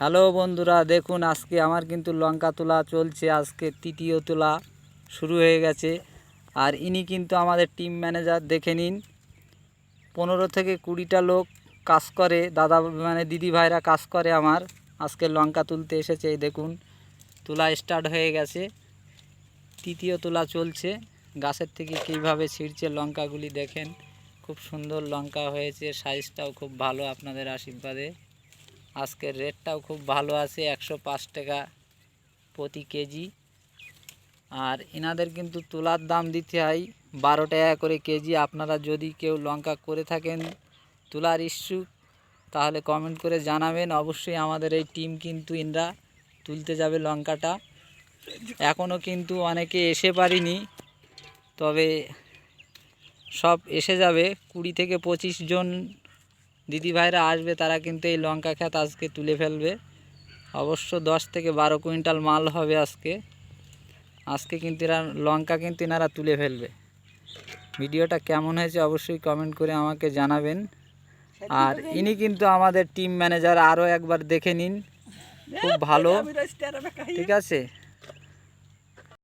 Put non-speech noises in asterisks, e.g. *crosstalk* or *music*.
Hello বন্ধুরা, দেখুন আজকে আমার কিন্তু লঙ্কা তোলা চলছে। আজকে তৃতীয় তোলা শুরু হয়ে গেছে। আর ইনি কিন্তু আমাদের টিম ম্যানেজার দেখে নিন। পনেরো থেকে কুড়িটা লোক কাজ করে, দাদা মানে দিদি ভাইরা কাজ করে আমার। আজকে লঙ্কা তুলতে এসেছে, এই দেখুন, তোলা স্টার্ট হয়ে গেছে। তৃতীয় তোলা চলছে। গাছের থেকে কীভাবে ছিঁড়ছে লঙ্কাগুলি দেখেন। খুব সুন্দর লঙ্কা হয়েছে সাইজটাও খুব ভালো আপনাদের আশীর্বাদে। আজকের রেটটাও খুব ভালো আছে, একশো পাঁচ টাকা প্রতি কেজি। আর এনাদের কিন্তু তোলার দাম দিতে হয় বারো টাকা করে কেজি। আপনারা যদি কেউ লঙ্কা করে থাকেন, তোলার ইস্যুক তাহলে কমেন্ট করে জানাবেন। অবশ্যই আমাদের এই টিম কিন্তু ইনরা তুলতে যাবে লঙ্কাটা। এখনও কিন্তু অনেকে এসে পারিনি, তবে সব এসে যাবে। কুড়ি থেকে পঁচিশ জন দিদি ভাইরা আসবে তারা কিন্তু এই লঙ্কা ক্ষেত আজকে তুলে ফেলবে। অবশ্য দশ থেকে বারো কুইন্টাল মাল হবে আজকে। আজকে কিন্তু এরা লঙ্কা কিন্তু এনারা তুলে ফেলবে। ভিডিওটা কেমন হয়েছে অবশ্যই কমেন্ট করে আমাকে জানাবেন। আর ইনি কিন্তু আমাদের টিম ম্যানেজার আরও একবার দেখে নিন। খুব ভালো। *laughs* ঠিক আছে?